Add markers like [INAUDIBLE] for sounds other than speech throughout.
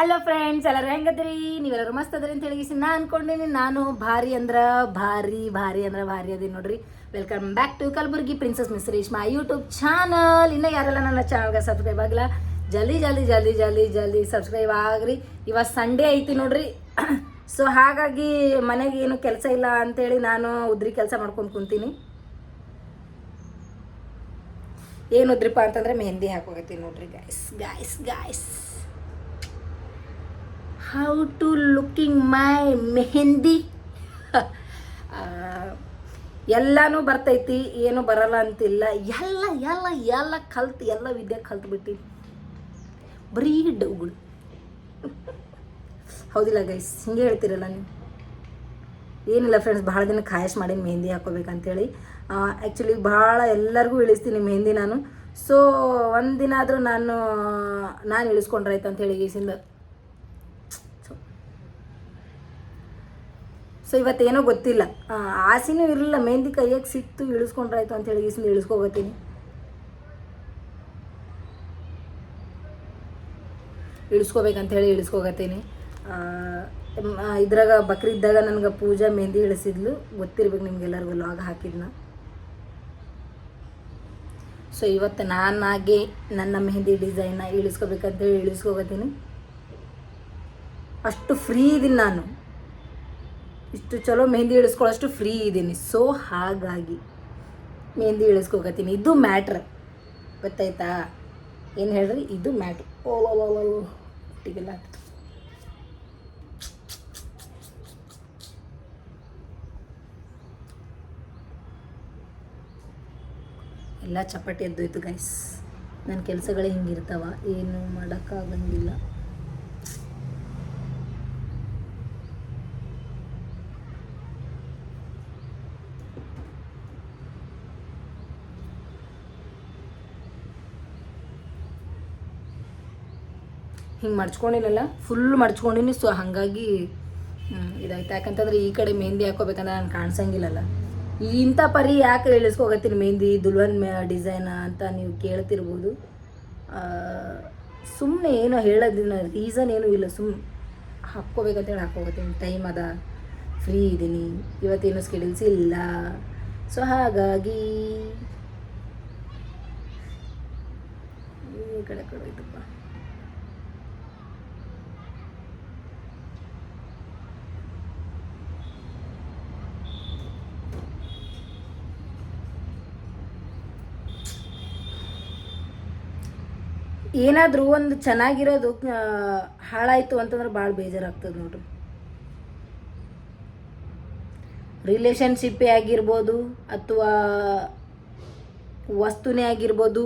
Hello friends ಎಲ್ಲರೂ ಹೆಂಗದ್ರಿ? ನೀವೆಲ್ಲರೂ ಮಸ್ತ್ ಅದ್ರಿ ಅಂತ ಹೇಳಿ ನಾ ಅನ್ಕೊಂಡೇನಿ. ನಾನು ಭಾರಿ ಅಂದ್ರ ಭಾರಿ ಭಾರಿ ಅಂದ್ರ ಭಾರಿ ಅದೇ ನೋಡ್ರಿ. Welcome back to Kalaburagi princess miss Reshma YouTube channel ಇನ್ನ ಯಾರೆಲ್ಲ ನನ್ನ ಚಾನಲ್ಗೆ ಸಬ್ಸ್ಕ್ರೈಬ್ ಆಗಿಲ್ಲ, ಜಲ್ದಿ ಜಲ್ದಿ ಜಲ್ದಿ ಜಲ್ದಿ ಜಲ್ದಿ ಸಬ್ಸ್ಕ್ರೈಬ್ ಆಗ್ರಿ. ಇವತ್ತು ಸಂಡೇ ಐತಿ ನೋಡ್ರಿ. [CLEARS THROAT] ಸೊ ಹಾಗಾಗಿ ಮನೆಗೆ ಏನು ಕೆಲಸ ಇಲ್ಲ ಅಂತೇಳಿ ನಾನು ಉದ್ರಿ ಕೆಲಸ ಮಾಡ್ಕೊಂಡು ಕುಂತೀನಿ. ಏನು ಉದ್ರಿಪ್ಪ ಅಂತಂದ್ರೆ ಮೆಹಂದಿ ಹಾಕೋಗತ್ತೀನಿ ನೋಡ್ರಿ guys guys guys how to looking my mehndi ಎಲ್ಲನೂ ಬರ್ತೈತಿ, ಏನು ಬರಲ್ಲ ಅಂತಿಲ್ಲ. ಎಲ್ಲ ಎಲ್ಲ ಎಲ್ಲ ಕಲ್ತು, ಎಲ್ಲ ವಿದ್ಯೆ ಕಲ್ತು ಬಿಟ್ಟು ಬರೀ ಡೌಗಳು. [LAUGHS] ಹೌದಿಲ್ಲ ಗೈಸ್ ಹಿಂಗೆ ಹೇಳ್ತಿರಲ್ಲ ನೀವು. ಏನಿಲ್ಲ ಫ್ರೆಂಡ್ಸ್ ಭಾಳ ದಿನ ಖಾಯಶ್ ಮಾಡಿ ಮೆಹಂದಿ ಹಾಕೋಬೇಕಂತೇಳಿ. ಆ್ಯಕ್ಚುಲಿ ಭಾಳ ಎಲ್ಲರಿಗೂ ಇಳಿಸ್ತೀನಿ ಮೆಹಂದಿ ನಾನು. ಸೊ ಒಂದಿನ ಆದರೂ ನಾನು ನಾನು ಇಳಿಸ್ಕೊಂಡ್ರಾಯ್ತು ಅಂತ ಹೇಳಿ ಸೊ ಇವತ್ತೇನೋ ಗೊತ್ತಿಲ್ಲ. ಆಸೆನೂ ಇರಲಿಲ್ಲ. ಮೆಹಂದಿ ಕೈಯಾಗ ಸಿಕ್ತು ಇಳಿಸ್ಕೊಂಡ್ರಾಯ್ತು ಅಂತ ಹೇಳಿ ಇಳಿಸ್ಕೊಬತ್ತೀನಿ. ಹೇಳಿ ಇಳಿಸ್ಕೋಗತ್ತೀನಿ ಇದ್ರಾಗ ಬಕ್ರಿ ಇದ್ದಾಗ ಇದ್ರಾಗ ಬಕ್ರೀದ್ದಾಗ ನನಗೆ ಪೂಜಾ ಮೆಹಂದಿ ಇಳಿಸಿದ್ಲು. ಗೊತ್ತಿರ್ಬೇಕು ನಿಮ್ಗೆಲ್ಲರಿಗೂ ಲಾಗ್ ಹಾಕಿದ್ನ. ಸೊ ಇವತ್ತು ನಾನಾಗಿ ನನ್ನ ಮೆಹಂದಿ ಡಿಸೈನ್ನ ಇಳಿಸ್ಕೋಬೇಕಂತೇಳಿ ಇಳಿಸ್ಕೋಗತ್ತೀನಿ ಅಷ್ಟು ಫ್ರೀ ಇದೀನಿ ನಾನು. ಇಷ್ಟು ಚಲೋ ಮೆಹಂದಿ ಇಳಿಸ್ಕೊಳ್ಳೋಷ್ಟು ಫ್ರೀ ಇದ್ದೀನಿ ಸೊ ಹಾಗಾಗಿ ಮೆಹಂದಿ ಇಳಿಸ್ಕೊಕತ್ತೀನಿ. ಇದು ಮ್ಯಾಟ್ರ್ ಗೊತ್ತಾಯ್ತಾ? ಏನು ಹೇಳ್ರಿ? ಇದು ಮ್ಯಾಟ್ರ್ ಓ ಒಟ್ಟಿಗೆಲ್ಲ ಎಲ್ಲ ಚಪಾಟಿ ಎದ್ದೋಯ್ತು ಗೈಸ್ ನನ್ನ ಕೆಲಸಗಳೇ ಹಿಂಗಿರ್ತಾವ. ಏನು ಮಾಡೋಕ್ಕಾಗಂಗಿಲ್ಲ. ಹಿಂಗೆ ಮಡ್ಚ್ಕೊಂಡಿಲ್ಲಲ್ಲ ಫುಲ್ ಮಡ್ಚ್ಕೊಂಡಿನಿ ಸೊ ಹಾಗಾಗಿ ಇದಾಯ್ತು. ಯಾಕಂತಂದ್ರೆ ಈ ಕಡೆ ಮೆಹಂದಿ ಹಾಕೋಬೇಕಂದ್ರೆ ನಾನು ಕಾಣಿಸಂಗಿಲ್ಲಲ್ಲ. ಇಂಥ ಪರಿ ಯಾಕೆ ಇಳಿಸ್ಕೋಗತ್ತೀನಿ ಮೆಹಂದಿ? ದುಲ್ವನ್ ಡಿಸೈನ್ ಅಂತ ನೀವು ಕೇಳ್ತಿರ್ಬೋದು. ಸುಮ್ಮನೆ ಏನು ಹೇಳೋದಿನ ರೀಸನ್ ಏನೂ ಇಲ್ಲ. ಸುಮ್ಮನೆ ಹಾಕ್ಕೋಬೇಕಂತೇಳಿ ಹಾಕೋಗತ್ತೀನಿ ಟೈಮ್ ಅದ. ಫ್ರೀ ಇದ್ದೀನಿ ಇವತ್ತೇನು ಸ್ಕೆಡ್ಯೂಲ್ಸ್ ಇಲ್ಲ. ಸೊ ಹಾಗಾಗಿ, ಈ ಕಡೆ ಕಡೆ ಹೋಯ್ತಪ್ಪ ಏನಾದರೂ ಒಂದು ಚೆನ್ನಾಗಿರೋದು ಹಾಳಾಯಿತು ಅಂತಂದ್ರೆ ಭಾಳ ಬೇಜಾರಾಗ್ತದೆ ನೋಡ್ರಿ. ರಿಲೇಷನ್ಶಿಪ್ಪೇ ಆಗಿರ್ಬೋದು ಅಥವಾ ವಸ್ತುನೇ ಆಗಿರ್ಬೋದು,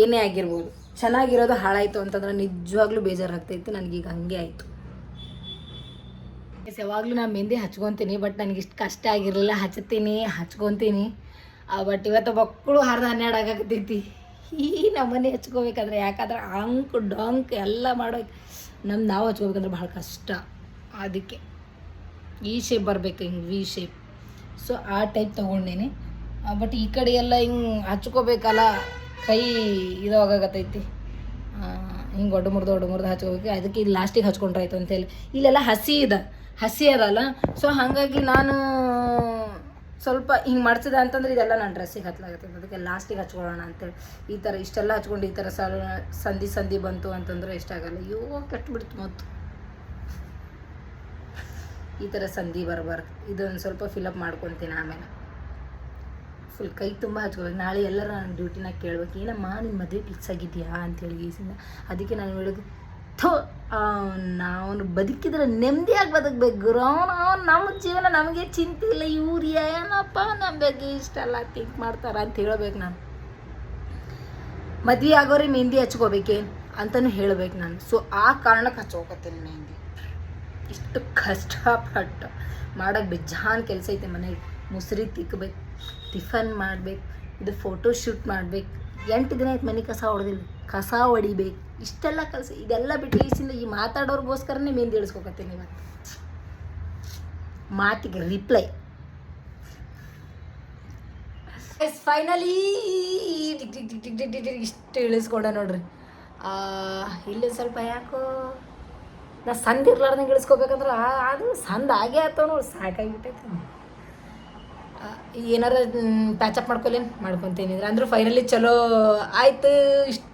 ಏನೇ ಆಗಿರ್ಬೋದು, ಚೆನ್ನಾಗಿರೋದು ಹಾಳಾಯ್ತು ಅಂತಂದ್ರೆ ನಿಜವಾಗ್ಲೂ ಬೇಜಾರಾಗ್ತೈತಿ, ನನಗೀಗ ಹಂಗೆ ಆಯಿತು. ಯಾವಾಗಲೂ ನಾನು ಮೆಹಂದಿ ಹಚ್ಕೊತೀನಿ ಬಟ್ ನನಗೆ ಇಷ್ಟು ಕಷ್ಟ ಆಗಿರಲಿಲ್ಲ, ಹಚ್ತೀನಿ, ಹಚ್ಕೊತೀನಿ. ಬಟ್ ಇವತ್ತು ಮಕ್ಕಳು ಹರಿದು ಹನ್ನೆರಡು ಆಗಾಕತ್ತೈತಿ. ಈ ನಮ್ಮನೆ ಹಚ್ಕೋಬೇಕಾದ್ರೆ ಯಾಕಂದ್ರೆ ಅಂಕ್, ಡಂಕ್ ಎಲ್ಲ ಮಾಡೋ ನಮ್ಮ ನಾವು ಹಚ್ಕೋಬೇಕಂದ್ರೆ ಭಾಳ ಕಷ್ಟ. ಅದಕ್ಕೆ ಈ ಶೇಪ್ ಬರಬೇಕು, ಹಿಂಗೆ ವಿ ಶೇಪ್ ಸೊ ಆ ಟೈಪ್ ತೊಗೊಂಡೇನಿ. ಬಟ್ ಈ ಕಡೆ ಎಲ್ಲ ಹಿಂಗೆ ಹಚ್ಕೋಬೇಕಲ್ಲ, ಕೈ ಇದಾಗತ್ತೈತಿ ಹಿಂಗೆ ಒಡ್ಡು ಮುರ್ದು ಒಡ್ಡು ಮುರ್ದು ಹಚ್ಕೋಬೇಕು. ಅದಕ್ಕೆ ಇಲ್ಲಿ ಲಾಸ್ಟಿಗೆ ಹಚ್ಕೊಂಡ್ರಾಯ್ತು ಅಂತೇಳಿ. ಇಲ್ಲೆಲ್ಲ ಹಸಿ ಇದೆ. ಹಸಿ ಅದಲ್ಲ. ಸೊ ಹಾಗಾಗಿ ನಾನು ಸ್ವಲ್ಪ ಹಿಂಗೆ ಮಾಡ್ಸಿದೆ ಅಂತಂದ್ರೆ ಇದೆಲ್ಲ ನಾನು ಡ್ರೆಸ್ಸಿಗೆ ಹತ್ಲಾಗತ್ತೈತೆ ಅದಕ್ಕೆ ಲಾಸ್ಟಿಗೆ ಹಚ್ಕೊಳ್ಳೋಣ ಅಂತೇಳಿ ಈ ಥರ ಇಷ್ಟೆಲ್ಲ ಹಚ್ಕೊಂಡು ಈ ಥರ ಸಲ, ಸಂಧಿ ಸಂಧಿ ಬಂತು ಅಂತಂದ್ರೆ ಇಷ್ಟ ಆಗಲ್ಲ. ಅಯ್ಯೋ, ಕೆಟ್ಬಿಡ್ತು ಮತ್ತು ಈ ಥರ ಸಂಧಿ ಬರಬಾರ್ದು. ಇದೊಂದು ಸ್ವಲ್ಪ ಫಿಲಪ್ ಮಾಡ್ಕೊತೀನಿ ಆಮೇಲೆ. ಫುಲ್ ಕೈ ತುಂಬ ಹಚ್ಕೋಬೇಕು. ನಾಳೆ ಎಲ್ಲರೂ ನನ್ನ ಡ್ಯೂಟಿನಾಗ ಕೇಳ್ಬೇಕು. ಏನಮ್ಮ ನಿನ್ನ ಮದುವೆ ಫಿಕ್ಸ್ ಆಗಿದೆಯಾ? ಅಂತೇಳಿ ಈಸಿಂದ ಅದಕ್ಕೆ ನಾನು ಹೇಳೋದು ಥೋ ನಾವು ಬದುಕಿದ್ರೆ ನೆಮ್ಮದಿಯಾಗಿ ಬದುಕಬೇಕು ಗುರು. ಅವ್ನು ನಮ್ಮ ಜೀವನ ನಮಗೆ ಚಿಂತೆ ಇಲ್ಲ. ಇವ್ರು ಏನಪ್ಪ ನಮ್ಮ ಬಗ್ಗೆ ಇಷ್ಟೆಲ್ಲ ಥಿಂಕ್ ಮಾಡ್ತಾರ ಅಂತ ಹೇಳ್ಬೇಕು ನಾನು. ಮದ್ವೆ ಆಗೋರಿ ಮೆಹಂದಿ ಹಚ್ಕೋಬೇಕೇನು ಅಂತಲೂ ಹೇಳ್ಬೇಕು ನಾನು. ಸೊ ಆ ಕಾರಣಕ್ಕೆ ಹಚ್ಕೋಕತ್ತೀನಿ ಮೆಹಂದಿ ಇಷ್ಟು ಕಷ್ಟಪಟ್ಟು ಮಾಡೋಕ್ಕೆ ಬೇಜಾನ್ ಕೆಲಸ ಐತೆ ಮನೆಗೆ ಮುಸ್ರಿ ತಿಕ್ಕಬೇಕು ಟಿಫನ್ ಮಾಡ್ಬೇಕು, ಇದು ಫೋಟೋ ಶೂಟ್ ಮಾಡ್ಬೇಕು. ಎಂಟು ದಿನ ಆಯ್ತು ಮನೆ ಕಸ ಹೊಡೆದಿಲ್ಲ. ಕಸ ಹೊಡಿಬೇಕು. ಇಷ್ಟೆಲ್ಲ ಕೆಲಸ, ಇದೆಲ್ಲ ಬಿಟ್ಟು ಈಸಿಂದ ಈ ಮಾತಾಡೋರಿಗೋಸ್ಕರನೇ ಮೆಹಂದಿ ಇಳಿಸ್ಕೊಕತ್ತೀನಿ ಇವತ್ತು ಮಾತಿಗೆ reply finally tick tick tick tick tick tick tick, ಇಷ್ಟು ಇಳಿಸ್ಕೊಂಡೆ ನೋಡ್ರಿ. ಇಲ್ಲಿ ಸ್ವಲ್ಪ ಯಾಕೋ ನಾ ಸಂದ ಇರ್ಲಾರ್ದಂಗೆ ಇಳಿಸ್ಕೋಬೇಕಂದ್ರೆ ಅದು ಸಂದ ಆಗೇ ಆಯ್ತು ನೋಡಿ, ಸಾಕಾಗಿಬಿಟ್ಟೈತೆ. ಏನಾರ ಪ್ಯಾಚಪ್ ಮಾಡ್ಕೊಲೇನು? ಮಾಡ್ಕೊತೀನಿ ಅಂದ್ರೆ ಫೈನಲಿ ಚಲೋ ಆಯ್ತು. ಇಷ್ಟು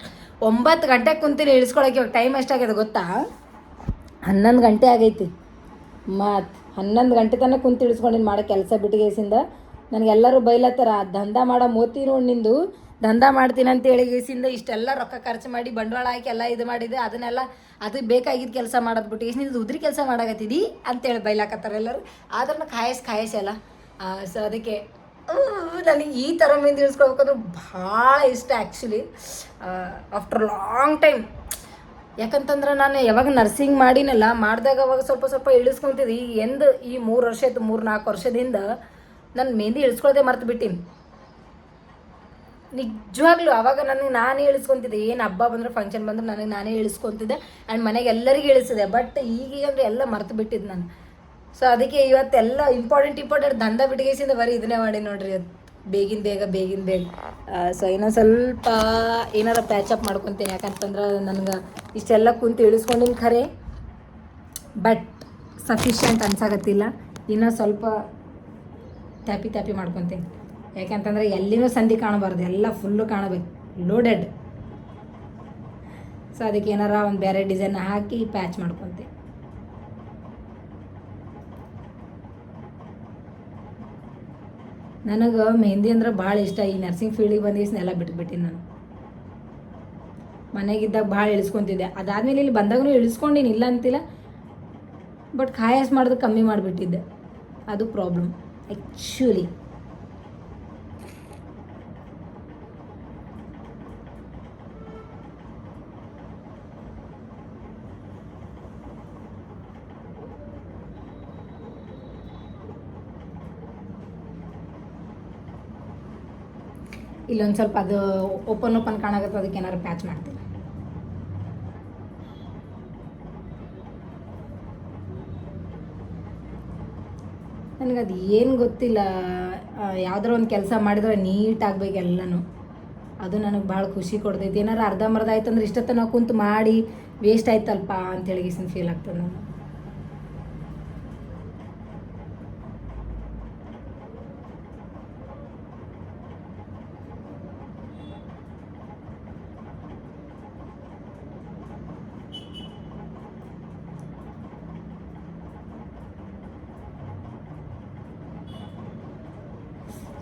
ಒಂಬತ್ತು ಗಂಟೆಗೆ ಕುಂತೀನಿ ಇಳಿಸ್ಕೊಳಕ್ಕೆ ಇವಾಗ ಟೈಮ್ ಎಷ್ಟಾಗ್ಯದ ಗೊತ್ತಾ? ಹನ್ನೊಂದು ಗಂಟೆ ಆಗೈತಿ. ಮತ್ತು ಹನ್ನೊಂದು ಗಂಟೆ ತನಕ ಕುಂತು ಇಳಿಸ್ಕೊಂಡಿನಿ ಮಾಡೋ ಕೆಲಸ ಬಿಟ್ಟಿಗೇಸಿಂದ ನನಗೆಲ್ಲರೂ ಬೈಲತ್ತಾರ ದಂಧ ಮಾಡೋ ಮೋತಿ ನೋಡಿ ನಿಂದು. ದಂಧ ಮಾಡ್ತೀನಿ ಅಂತ ಹೇಳಿ ಗೇಸಿಂದ ಇಷ್ಟೆಲ್ಲ ರೊಕ್ಕ ಖರ್ಚು ಮಾಡಿ ಬಂಡವಾಳ ಹಾಕಿ ಎಲ್ಲ ಇದು ಮಾಡಿದೆ, ಅದನ್ನೆಲ್ಲ ಅದು ಬೇಕಾಗಿದ್ದ ಕೆಲಸ ಮಾಡೋದು ಬಿಟ್ಟು ನಿಂದು ಉದ್ರಿ ಕೆಲಸ ಮಾಡಾಕತ್ತಿದಿ ಅಂತೇಳಿ ಬೈಲಾಕತ್ತಾರ ಎಲ್ಲರೂ. ಆದ್ರೆ ನಾ ಕಾಯಸ್ ಎಲ್ಲ. ಸೊ ಅದಕ್ಕೆ ನನಗೆ ಈ ಥರ ಮೀನು ಇಳಿಸ್ಕೊಳ್ಬೇಕಂದ್ರೆ ಭಾಳ ಇಷ್ಟ ಆ್ಯಕ್ಚುಲಿ ಆಫ್ಟರ್ ಲಾಂಗ್ ಟೈಮ್ ಯಾಕಂತಂದ್ರೆ ನಾನು ಯಾವಾಗ ನರ್ಸಿಂಗ್ ಮಾಡಿನಲ್ಲ, ಮಾಡಿದಾಗ ಅವಾಗ ಸ್ವಲ್ಪ ಸ್ವಲ್ಪ ಇಳಿಸ್ಕೊತಿದ್ವಿ ಈಗ ಎಂದು, ಈ ಮೂರು ವರ್ಷ ಆಯ್ತು, ಮೂರು ನಾಲ್ಕು ವರ್ಷದಿಂದ ನಾನು ಮೆಹಂದಿ ಇಳಿಸ್ಕೊಳ್ದೆ ಮರ್ತು ಬಿಟ್ಟೀನಿ. ನಿಜವಾಗ್ಲೂ ಅವಾಗ ನನಗೆ ನಾನೇ ಇಳಿಸ್ಕೊತಿದ್ದೆ. ಏನು ಹಬ್ಬ ಬಂದರೆ ಫಂಕ್ಷನ್ ಬಂದ್ರೆ ನನಗೆ ನಾನೇ ಇಳಿಸ್ಕೊತಿದ್ದೆ. ಆ್ಯಂಡ್ ಮನೆಗೆ ಎಲ್ಲರಿಗೂ ಇಳಿಸಿದೆ. ಬಟ್ ಈಗೀಗಂದ್ರೆ ಎಲ್ಲ ಮರ್ತು ಬಿಟ್ಟಿದ್ದು ನಾನು. ಸೊ ಅದಕ್ಕೆ ಇವತ್ತೆಲ್ಲ ಇಂಪಾರ್ಟೆಂಟ್ ಇಂಪಾರ್ಟೆಂಟ್ ದಂಡ ಬಿಟ್ಟಿಗೆಸಿಂದ ಬರೀ ಇದನ್ನೇ ಮಾಡಿ ನೋಡ್ರಿ. ಇವತ್ತು ಬೇಗಿನ ಬೇಗ ಬೇಗಿನ ಬೇಗ. ಸೊ ಇನ್ನೊಂದು ಸ್ವಲ್ಪ ಏನಾರ ಪ್ಯಾಚಪ್ ಮಾಡ್ಕೊತೀನಿ. ಯಾಕಂತಂದ್ರೆ ನನಗೆ ಇಷ್ಟೆಲ್ಲ ಕುಂತು ಇಳಿಸ್ಕೊಂಡಿನ್ ಖರೆ. ಬಟ್ ಸಫಿಷಿಯಂಟ್ ಅನ್ಸಾಗತ್ತಿಲ್ಲ. ಇನ್ನೂ ಸ್ವಲ್ಪ ಟ್ಯಾಪಿ ಟ್ಯಾಪಿ ಮಾಡ್ಕೊತೀನಿ. ಯಾಕಂತಂದ್ರೆ ಎಲ್ಲಿನೂ ಸಂಧಿ ಕಾಣಬಾರ್ದು. ಎಲ್ಲ ಫುಲ್ಲು ಕಾಣಬೇಕು. ಲೋಡೆಡ್ ಸೊ ಅದಕ್ಕೆ ಏನಾರ ಒಂದು ಬೇರೆ ಡಿಸೈನ್ ಹಾಕಿ ಪ್ಯಾಚ್ ಮಾಡ್ಕೊತೀನಿ. ನನಗೆ ಮೆಹಂದಿ ಅಂದ್ರೆ ಭಾಳ ಇಷ್ಟ. ಈ ನರ್ಸಿಂಗ್ ಫೀಲ್ಡಿಗೆ ಬಂದಿಸ್ ಎಲ್ಲ ಬಿಟ್ಬಿಟ್ಟಿನಿ ನಾನು. ಮನೆಗಿದ್ದಾಗ ಭಾಳ ಇಳಿಸ್ಕೊತಿದ್ದೆ. ಅದಾದಮೇಲೆ ಇಲ್ಲಿ ಬಂದಾಗೂ ಇಳಿಸ್ಕೊಂಡಿನಿ, ಇಲ್ಲ ಅಂತಿಲ್ಲ. ಬಟ್ ಖಾಯಸ್ ಮಾಡೋದು ಕಮ್ಮಿ ಮಾಡಿಬಿಟ್ಟಿದ್ದೆ. ಅದು ಪ್ರಾಬ್ಲಮ್ ಆ್ಯಕ್ಚುಲಿ ಇಲ್ಲೊಂದು ಸ್ವಲ್ಪ ಅದು ಓಪನ್ ಓಪನ್ ಕಾಣಾಗತ್ತೆ, ಅದಕ್ಕೆ ಏನಾರು ಪ್ಯಾಚ್ ಮಾಡ್ತೀನಿ. ಅದು ಏನು ಗೊತ್ತಿಲ್ಲ. ಯಾವ್ದಾರ ಒಂದು ಕೆಲಸ ಮಾಡಿದ್ರೆ ನೀಟ್ ಆಗ್ಬೇಕು ಎಲ್ಲನೂ. ಅದು ನನಗೆ ಭಾಳ ಖುಷಿ ಕೊಡ್ತೈತಿ. ಏನಾರು ಅರ್ಧಂಬರ್ಧ ಆಯ್ತು ಅಂದ್ರೆ ಇಷ್ಟೊತ್ತ ನಾವು ಕುಂತು ಮಾಡಿ ವೇಸ್ಟ್ ಆಯ್ತಲ್ಪ ಅಂತೇಳಿ ಫೀಲ್ ಆಗ್ತದೆ ನನಗೆ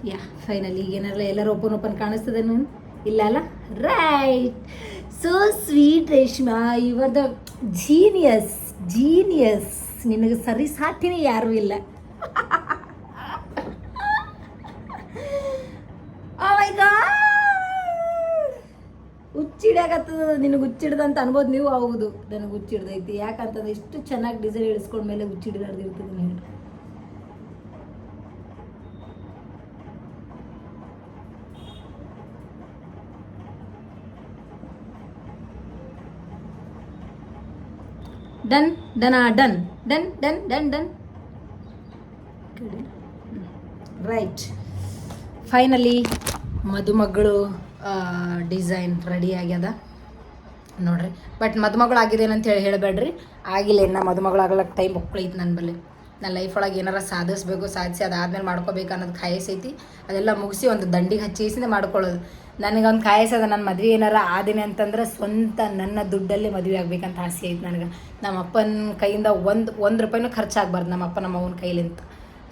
ಯಾ ಫೈನಲಿ ಏನಾರಲ್ಲ ಎಲ್ಲರೂ ಓಪನ್ ಓಪನ್ ಕಾಣಿಸ್ತದೆ ಕಾಣಿಸ್ತದೇನು ಇಲ್ಲ ಅಲ್ಲ ರೈಟ್ ಸೊ ಸ್ವೀಟ್ ರೇಷ್ಮಾ ಇವರ್ ದ ಜೀನಿಯಸ್ ಜೀನಿಯಸ್ ನಿನಗೆ ಸರಿ ಸಾಟಿನೇ ಯಾರೂ ಇಲ್ಲ. [LAUGHS] Oh! ಹುಚ್ಚಿಡ್ಯಾಗತ್ತದ ನಿನಗೆ ಹುಚ್ಚಿಡ್ದಂತ ಅನ್ಬೋದು ನೀವು? ಹೌದು, ನನಗೆ ಹುಚ್ಚಿಡ್ದೈತಿ. ಯಾಕಂತಂದ್ರೆ ಇಷ್ಟು ಚೆನ್ನಾಗಿ ಡಿಸೈನ್ ಇಳಿಸ್ಕೊಂಡ್ಮೇಲೆ ಹುಚ್ಚಿಡ್ದಾರ್ದಿರ್ತದೆ ನೀವು done done done done done done done right finally ಮದುಮಗಳು ಡಿಸೈನ್ ರೆಡಿ ಆಗ್ಯದ. ನೋಡ್ರಿ. ಬಟ್ ಮದುಮಗಳು ಆಗಿದೆ ಅಂತ ಹೇಳಿ ಹೇಳಬೇಡ್ರಿ. ಆಗಿಲ್ಲ ಇನ್ನು ಮದುಮಗಳು ಟೈಮ್ ಒಕ್ಕಳೈತಿ ನನ್ನ ಬಳಿ ನನ್ನ ಲೈಫ್ ಒಳಗೆ ಏನಾರ ಸಾಧಿಸ್ಬೇಕು, ಸಾಧಿಸಿ ಅದಾದ್ಮೇಲೆ ಮಾಡ್ಕೋಬೇಕು ಅನ್ನೋದು ಖಾಯಸೈತಿ ಅದೆಲ್ಲ ಮುಗಿಸಿ ಒಂದು ದಂಡಿಗೆ ಹಚ್ಚಿಸಿಂದ ಮಾಡ್ಕೊಳ್ಳೋದು. ನನಗೊಂದು ಕಾಯಸದ ನನ್ನ ಮದುವೆ ಏನಾರ ಆದಿನಿ ಅಂತಂದ್ರೆ ಸ್ವಂತ ನನ್ನ ದುಡ್ಡಲ್ಲಿ ಮದುವೆ ಆಗ್ಬೇಕಂತ ಆಸೆ ಐತೆ ನನಗೆ. ನಮ್ಮ ಅಪ್ಪನ ಕೈಯಿಂದ ಒಂದು ಒಂದು ರೂಪಾಯಿನೂ ಖರ್ಚಾಗಬಾರ್ದು ನಮ್ಮ ಅಪ್ಪ ನಮ್ಮ ಅವನ ಕೈಲಿಂತ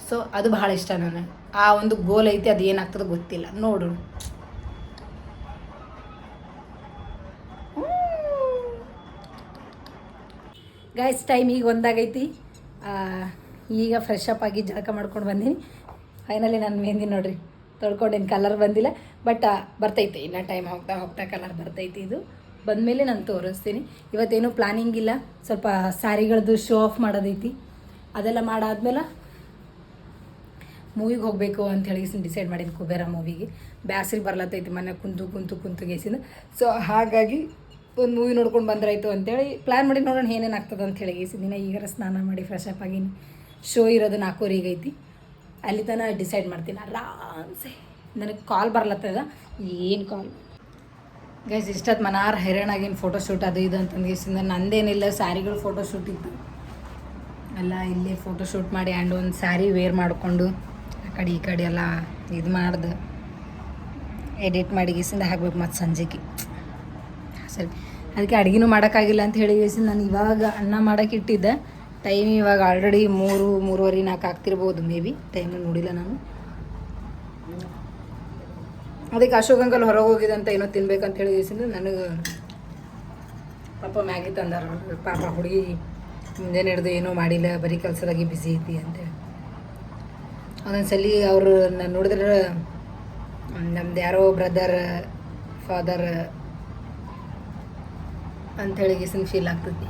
ಸೊ ಅದು ಭಾಳ ಇಷ್ಟ ನನಗೆ. ಆ ಒಂದು ಗೋಲ್ ಐತಿ, ಅದು ಏನಾಗ್ತದೆ ಗೊತ್ತಿಲ್ಲ. ನೋಡು. ಗಾಯ್ಸ್ ಟೈಮ್ ಈಗ ಒಂದಾಗೈತಿ. ಈಗ ಫ್ರೆಶ್ ಅಪ್ ಆಗಿ ಜಳಕ ಮಾಡ್ಕೊಂಡು ಬಂದೀನಿ. ಫೈನಲಿ ನಾನು ಮೆಹಂದಿ ನೋಡ್ರಿ. ತೊಳ್ಕೊಂಡೇನು ಕಲರ್ ಬಂದಿಲ್ಲ ಬಟ್ ಬರ್ತೈತೆ. ಇನ್ನು ಟೈಮ್ ಹೋಗ್ತಾ ಹೋಗ್ತಾ ಕಲರ್ ಬರ್ತೈತಿ ಇದು. ಬಂದಮೇಲೆ ನಾನು ತೋರಿಸ್ತೀನಿ. ಇವತ್ತೇನು ಪ್ಲಾನಿಂಗ್ ಇಲ್ಲ. ಸ್ವಲ್ಪ ಸ್ಯಾರಿಗಳದ್ದು ಶೋ ಆಫ್ ಮಾಡೋದೈತಿ. ಅದೆಲ್ಲ ಮಾಡಾದ್ಮೇಲೆ ಮೂವಿಗೆ ಹೋಗಬೇಕು ಅಂತ ಹೇಳಿ ಡಿಸೈಡ್ ಮಾಡೀನಿ ಕುಬೇರ ಮೂವಿಗೆ ಬ್ಯಾಸ್ರಿ ಬರ್ಲತ್ತೈತಿ, ಮನೆ ಕುಂತು ಕುಂತು ಕುಂತು ಗೇಸಿಂದ. ಸೊ ಹಾಗಾಗಿ ಒಂದು ಮೂವಿ ನೋಡ್ಕೊಂಡು ಬಂದ್ರಾಯ್ತು ಅಂತೇಳಿ ಪ್ಲ್ಯಾನ್ ಮಾಡಿ ನೋಡೋಣ ಏನೇನು ಆಗ್ತದೆ ಅಂತ ಹೇಳಿ ದಿನ ಈಗಾರ ಸ್ನಾನ ಮಾಡಿ ಫ್ರೆಶ್ ಅಪ್ ಆಗೀನಿ. ಶೋ ಇರೋದು ನಾಲ್ಕೂವರೆಗೆ ಐತಿ. ಅಲ್ಲಿ ತನಕ ಡಿಸೈಡ್ ಮಾಡ್ತೀನಿ. ಆರಾಮ್ಸೆ. ನನಗೆ ಕಾಲ್ ಬರ್ಲತ್ತದ ಏನು ಕಾಲ್ ಗೈಸ್ ಇಷ್ಟೊತ್ತು ಮನಾರ್ ಹೈರಾಣಾಗಿನ ಫೋಟೋ ಶೂಟ್ ಅದು ಇದು ಅಂತಂದು ನಂದೇನಿಲ್ಲ, ಸ್ಯಾರಿಗಳು ಫೋಟೋಶೂಟ್ ಇತ್ತು. ಎಲ್ಲ ಇಲ್ಲಿ ಫೋಟೋಶೂಟ್ ಮಾಡಿ ಆ್ಯಂಡ್ ಒಂದು ಸ್ಯಾರಿ ವೇರ್ ಮಾಡಿಕೊಂಡು ಆ ಕಡೆ ಈ ಕಡೆ ಎಲ್ಲ ಇದು ಮಾಡ್ದೆ. ಎಡಿಟ್ ಮಾಡಿ ಗೀಸಿಂದ ಹಾಕ್ಬೇಕು ಮತ್ತು ಸಂಜೆಗೆ. ಸರಿ. ಅದಕ್ಕೆ ಅಡುಗೆನೂ ಮಾಡೋಕ್ಕಾಗಿಲ್ಲ ಅಂತ ಹೇಳಿ ಗೀಸಿಂದ ನಾನು ಇವಾಗ ಅನ್ನ ಮಾಡೋಕೆ ಇಟ್ಟಿದ್ದೆ. ಟೈಮ್ ಇವಾಗ ಆಲ್ರೆಡಿ ಮೂರು, ಮೂರುವರೆ, ನಾಲ್ಕು ಆಗ್ತಿರ್ಬೋದು ಮೇ ಬಿ ಟೈಮ್ ನೋಡಿಲ್ಲ ನಾನು. ಅದಕ್ಕೆ ಅಶೋಕ್ ಅಂಕಲ್ ಹೊರಗೆ ಹೋಗಿದೆ ಅಂತ ಏನೋ ತಿನ್ಬೇಕಂತ ಹೇಳಿ ಗೀಸಿಂದ ನನಗೆ ಪಾಪ ಮ್ಯಾಗಿ ತಂದಾರ. ಪಾಪ ಹುಡುಗಿ ಮುಂದೆ ಹಿಡ್ದು ಏನೂ ಮಾಡಿಲ್ಲ, ಬರೀ ಕೆಲಸದಾಗಿ ಬ್ಯುಸಿ ಐತಿ ಅಂತೇಳಿ ಒಂದೊಂದ್ಸಲಿ ಅವರು ನಾನು ನೋಡಿದ್ರೆ, ನಮ್ದು ಯಾರೋ ಬ್ರದರ್ ಫಾದರ್ ಅಂಥೇಳಿ ಗಿಸಿನ ಫೀಲ್ ಆಗ್ತೈತಿ.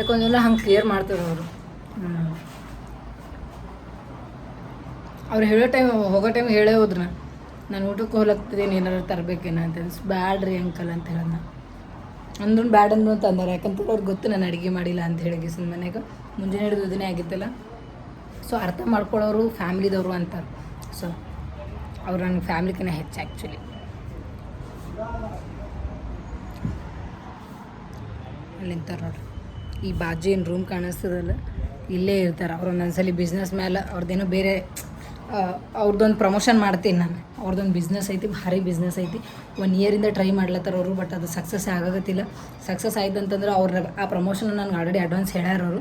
ಯಾಕೊಂದೆಲ್ಲ ಹಂಗೆ ಕ್ಲಿಯರ್ ಮಾಡ್ತಾರೆ ಅವರು. ಅವ್ರು ಹೇಳೋ ಟೈಮ್ ಹೋಗೋ ಟೈಮ್ ಹೇಳೇ ಹೋದ್ರು. ನಾನು ಊಟಕ್ಕೆ ಹೋಗ್ಲಾಗ್ತದೇನು ಏನಾರು ತರಬೇಕೇನ ಅಂತ ಬ್ಯಾಡ್ರಿ ಅಂಕಲ್ ಅಂತ ಹೇಳೋಣ ಅಂದ್ರೂ ಬ್ಯಾಡ್ ಅಂದ್ರು ಅಂತ ಅಂದಾರೆ ಯಾಕಂತ ಅವ್ರಿಗೆ ಗೊತ್ತು, ನಾನು ಅಡುಗೆ ಮಾಡಿಲ್ಲ ಅಂತ ಹೇಳಿ ಗಿಸಿನ ಮನೆಗೆ. ಮುಂಜಾನೆ ಹಿಡಿದು ದಿನ ಆಗಿತ್ತಲ್ಲ. ಸೊ, ಅರ್ಥ ಮಾಡ್ಕೊಳ್ಳೋರು ಫ್ಯಾಮ್ಲಿದವರು ಅಂತಾರೆ ಸೊ, ಅವ್ರು ನನ್ನ ಫ್ಯಾಮ್ಲಿಕಿನ ಹೆಚ್ಚು ಆ್ಯಕ್ಚುಲಿ ಅಲ್ಲಿಂತಾರೆ ನೋಡ್ರಿ. ಈ ಬಾಜು ಏನು ರೂಮ್ ಕಾಣಿಸ್ತದಲ್ಲ, ಇಲ್ಲೇ ಇರ್ತಾರೆ. ಅವ್ರು ಒಂದೊಂದ್ಸಲಿ ಬಿಸ್ನೆಸ್ ಮೇಲೆ ಅವ್ರದ್ದೇನೋ ಬೇರೆ ಅವ್ರದ್ದೊಂದು ಪ್ರಮೋಷನ್ ಮಾಡ್ತೀನಿ ನಾನು. ಅವ್ರದ್ದೊಂದು ಬಿಸ್ನೆಸ್ ಐತಿ, ಭಾರಿ ಬಿಸ್ನೆಸ್ ಐತಿ. ಒನ್ ಇಯರಿಂದ ಟ್ರೈ ಮಾಡ್ಲತ್ತಾರ ಅವರು ಬಟ್ ಅದು ಸಕ್ಸಸ್ ಆಗಾಗತ್ತಿಲ್ಲ ಸಕ್ಸಸ್ ಆಯ್ತು ಅಂತಂದ್ರೆ ಅವ್ರ ಆ ಪ್ರಮೋಷನ್ ನನಗೆ ಆಲ್ರೆಡಿ ಅಡ್ವಾನ್ಸ್ ಹೇಳ್ಯಾರ ಅವರು.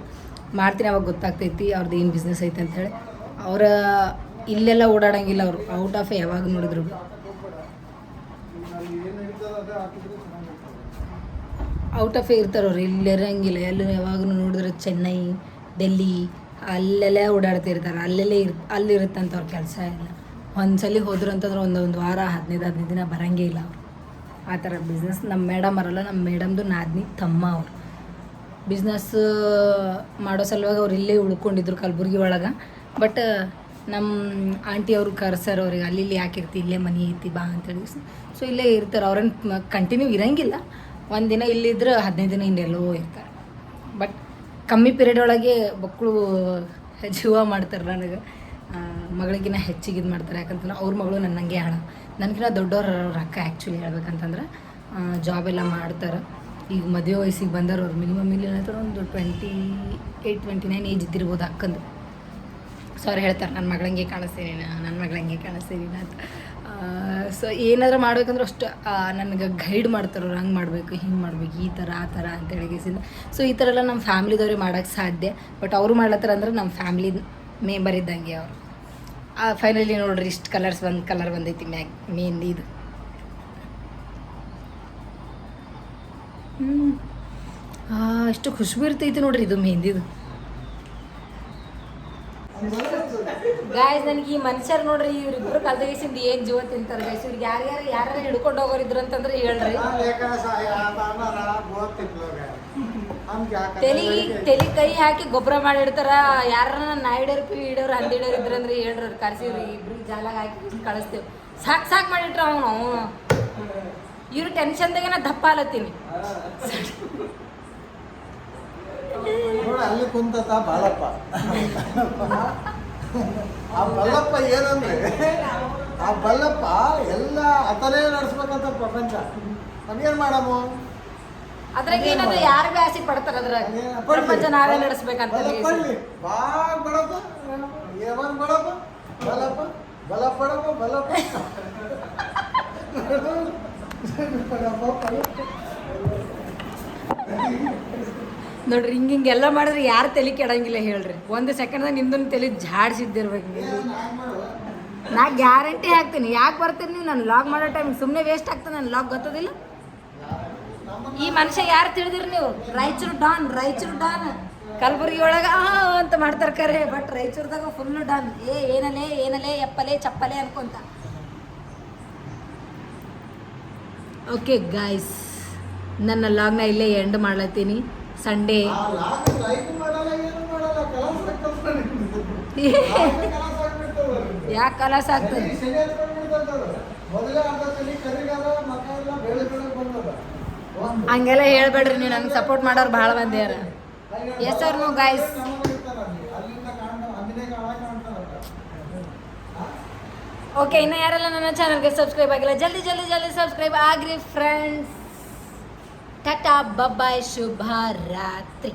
ಮಾಡ್ತೀನಿ ಅವಾಗ ಗೊತ್ತಾಗ್ತೈತಿ ಅವ್ರದ್ದು ಏನು ಬಿಸ್ನೆಸ್ ಐತೆ ಅಂತೇಳಿ ಅವರ, ಇಲ್ಲೆಲ್ಲ ಓಡಾಡಂಗಿಲ್ಲ ಅವರು. ಔಟ್ ಆಫ್ ಯಾವಾಗ ನೋಡಿದ್ರು. ಔಟ್ ಆಫ್ ಇರ್ತಾರೆ ಅವ್ರು ಇಲ್ಲಿ ಇರಂಗಿಲ್ಲ ಎಲ್ಲೂ ಯಾವಾಗಲೂ ನೋಡಿದ್ರೆ ಚೆನ್ನೈ, ಡೆಲ್ಲಿ, ಅಲ್ಲೆಲ್ಲ ಓಡಾಡ್ತಿರ್ತಾರೆ ಅಲ್ಲೆಲ್ಲೇ ಇರ್ ಅಲ್ಲಿರುತ್ತಂತ ಅವ್ರ ಕೆಲಸ ಎಲ್ಲ ಒಂದ್ಸಲಿ ಹೋದ್ರು ಅಂತಂದ್ರೆ ಒಂದೊಂದು ವಾರ, ಹದಿನೈದು ಹದಿನೈದು ದಿನ ಬರಂಗೇ ಇಲ್ಲ ಅವರು. ಆ ಥರ ಬಿಸ್ನೆಸ್ ನಮ್ಮ ಮೇಡಮ್ ಅವರಲ್ಲ ನಮ್ಮ ಮೇಡಮ್ದು ನಾದ್ನಿ ತಮ್ಮ ಅವರು. ಬಿಸ್ನೆಸ್ ಮಾಡೋ ಸಲುವಾಗಿ ಅವ್ರು ಇಲ್ಲೇ ಉಳ್ಕೊಂಡಿದ್ರು ಕಲಬುರ್ಗಿ ಒಳಗೆ. ಬಟ್ ನಮ್ಮ ಆಂಟಿ ಅವರು ಕರ್ಸರ್ ಅವ್ರಿಗೆ, ಅಲ್ಲಿ ಇಲ್ಲಿ ಯಾಕೆ ಇರ್ತಿ ಇಲ್ಲೇ ಮನೆ ಐತಿ, ಬಾ ಅಂತೇಳಿ. ಸೊ ಇಲ್ಲೇ ಇರ್ತಾರೆ. ಅವ್ರೇನು ಕಂಟಿನ್ಯೂ ಇರಂಗಿಲ್ಲ. ಒಂದು ದಿನ ಇಲ್ಲಿದ್ರೆ ಹದಿನೈದು ದಿನ ಇನ್ನೆಲ್ಲೋ ಇರ್ತಾರೆ. ಬಟ್ ಕಮ್ಮಿ ಪಿರಿಯಡ್ ಒಳಗೆ ಮಕ್ಕಳು ಜೀವ ಮಾಡ್ತಾರೆ ನನಗೆ. ಮಗಳಿಗಿನ ಹೆಚ್ಚಿಗೆ ಇದು ಮಾಡ್ತಾರೆ. ಯಾಕಂತಂದ್ರೆ ಅವ್ರ ಮಗಳು ನನ್ನಂಗೆ ಹಾಳ ನನಗಿನ ದೊಡ್ಡವ್ರ ರೊಕ್ಕ ಆ್ಯಕ್ಚುಲಿ ಹೇಳ್ಬೇಕಂತಂದ್ರೆ ಜಾಬ್ ಎಲ್ಲ ಮಾಡ್ತಾರೆ. ಈಗ ಮದುವೆ ವಯಸ್ಸಿಗೆ ಬಂದಾರ ಅವ್ರು ಮಿನಿಮಮ್ ಇಲ್ಲಿ ಏನಂತಾರೆ, ಒಂದು twenty eight twenty nine age ಇದ್ದಿರ್ಬೋದು ಅಕ್ಕಂದು. ಸೊ ಹೇಳ್ತಾರೆ ನನ್ನ ಮಗಳಂಗೆ ಕಾಣಿಸ್ತೀನಿ ನನ್ನ ಮಗಳಂಗೆ ಕಾಣಿಸ್ತೀನಿ ಅಂತ. ಸೊ ಏನಾದ್ರು ಮಾಡ್ಬೇಕಂದ್ರೆ ಅಷ್ಟು ನನಗೆ ಗೈಡ್ ಮಾಡ್ತಾರೆ ಅವ್ರು ಹಂಗೆ ಮಾಡಬೇಕು, ಹಿಂಗೆ ಮಾಡಬೇಕು, ಈ ಥರ ಆ ಥರ ಅಂತ ಹೇಳಿಗೆಸಿಂದ ಸೊ ಈ ಥರ ಎಲ್ಲ ನಮ್ಮ ಫ್ಯಾಮ್ಲಿದವ್ರಿಗೆ ಮಾಡೋಕ್ಕೆ ಸಾಧ್ಯ. ಬಟ್ ಅವರು ಮಾಡ್ಲತ್ತಾರ ಅಂದ್ರೆ ನಮ್ಮ ಫ್ಯಾಮಿಲಿ ಮೆಂಬರ್ ಇದ್ದಂಗೆ ಅವರು. ಫೈನಲಿ ನೋಡ್ರಿ, ಇಷ್ಟು ಕಲರ್ಸ್ ಬಂದು ಕಲರ್ ಬಂದೈತಿ ಮ್ಯಾಗ್ ಮೆಹಂದಿದು ಹ್ಞೂ ಎಷ್ಟು ಖುಷ್ಬು ಇರ್ತೈತಿ ನೋಡ್ರಿ ಇದು ಮೆಹಂದಿದು. ಗಾಯ್ಸ್ ನನಗೆ ಈ ಮನುಷ್ಯರು ನೋಡ್ರಿ ಇವ್ರಿಬ್ರು ಕಲ್ದಗಿಸಿಂದ ಏನ್ ಜೀವ ತಿಂತಾರೆ ಗೈಸ್ ಇವ್ರಿಗೆ ಯಾರ್ಯಾರು ಯಾರು ಹಿಡ್ಕೊಂಡು ಹೋಗೋರು ಇದ್ರು ಅಂತಂದ್ರೆ ಹೇಳ್ರಿ. ತೆಲಿ ತೆಲಿ ಕೈ ಹಾಕಿ ಗೊಬ್ಬರ ಮಾಡಿಡ್ತಾರ ಯಾರನ್ನ ನಾಯ್ಡರ್ ಪಿ ಇಡೋರು ಅಂದಿಡೋರು ಇದ್ರಂದ್ರೆ ಹೇಳ್ರಿ ಅವ್ರು ಕರ್ಸಿವ್ರಿ ಇಬ್ರು ಜಾಲಾಗ ಹಾಕಿ ಕಳಿಸ್ತೇವೆ. ಸಾಕ್ ಸಾಕ್ ಮಾಡಿಟ್ರ ಅವನು. ಅವನು ಇವ್ರು ಟೆನ್ಷನ್ದಾಗೆ ನಾ ದಪ್ಪ ಅಲತ್ತೀನಿ ಅಲ್ಲಿ ಕುಂತ ಬಾಳಪ್ಪ. ಆ ಬಲ್ಲಪ್ಪ ಏನಂದ್ರೆ ಆ ಬಲ್ಲಪ್ಪ ಎಲ್ಲ ಅತಲೇ ನಡೆಸ್ಬೇಕಂತ ಪ್ರಪಂಚ ನಮ್ಗೇನ್ ಮಾಡಮು ಅದ್ರಾಗ ಏನಾದ್ರೆ ಯಾರು ಬ್ಯಾಸಿ ಪಡ್ತಾರ ಅದ್ರಾಗ ಪ್ರಪಂಚ ನಾವೇ ನಡೆಸ್ಬೇಕಂತ ಬಲ್ಲಪ್ಪಳ್ಳಿ ಬಾ ಬಡಪ್ಪ ಏವನ್ ಬಡಪ್ಪ ಬಲಪ್ಪ ಬಲಪ್ಪ ಬಡಪ್ಪ ಬಲ್ಲಪ್ಪ ಬಡಪ್ಪ. ನೋಡ್ರಿ, ಹಿಂಗೆ ಹಿಂಗೆಲ್ಲ ಮಾಡಿದ್ರೆ ಯಾರು ತಲೆ ಕೆಡಂಗಿಲ್ಲ ಹೇಳ್ರಿ. ಒಂದು ಸೆಕೆಂಡ್ದಾಗ ನಿಂದೊಂದು ತಲೆ ಜಾಡ್ಸಿದ್ದಿರ್ಬೇಕು ನೀವು. ನಾ ಗ್ಯಾರಂಟಿ ಹಾಕ್ತೀನಿ. ಯಾಕೆ ಬರ್ತೀನಿ ನೀವು? ನಾನು ಲಾಗ್ ಮಾಡೋ ಟೈಮ್ ಸುಮ್ಮನೆ ವೇಸ್ಟ್ ಆಗ್ತದೆ, ನಾನು ಲಾಗ್ ಗೊತ್ತದಿಲ್ಲ? ಈ ಮನುಷ್ಯ ಯಾರು ತಿಳಿದಿರಿ ನೀವು? Raichur don Raichur don. Kalaburagi ಒಳಗೆ ಅಂತ ಮಾಡ್ತಾರೆ ಕರೆ ಬಟ್ ರಾಯಚೂರ್ದಾಗ ಫುಲ್ ಡಾನ್. ಏ, ಏನಲೇ ಏನಲೇ, ಎಪ್ಪಲೆ, ಚಪ್ಪಲೆ ಅನ್ಕೊಂತ. ಓಕೆ ಗಾಯ್ಸ್ ನನ್ನ ಲಾಗ್ನ ಇಲ್ಲೇ ಎಂಡ್ ಮಾಡ್ಲತ್ತೀನಿ. ಸಂಡೇ. ಯಾಕೆ ಕಲಾಸ ಆಗ್ತದೆ? ಹಂಗೆಲ್ಲ ಹೇಳ್ಬೇಡ್ರಿ ನೀವು ನಂಗೆ ಸಪೋರ್ಟ್ ಮಾಡೋರು ಭಾಳ ಮಂದಿ ಅರ yes sir no guys okay ಇನ್ನು ಯಾರೆಲ್ಲ ನನ್ನ ಚಾನಲ್ಗೆ ಸಬ್ಸ್ಕ್ರೈಬ್ ಆಗಿಲ್ಲ ಜಲ್ದಿ ಜಲ್ದಿ ಜಲ್ದಿ ಸಬ್ಸ್ಕ್ರೈಬ್ ಆಗ್ರಿ ಫ್ರೆಂಡ್ಸ್ टाटा बाय बाय शुभ रात्रि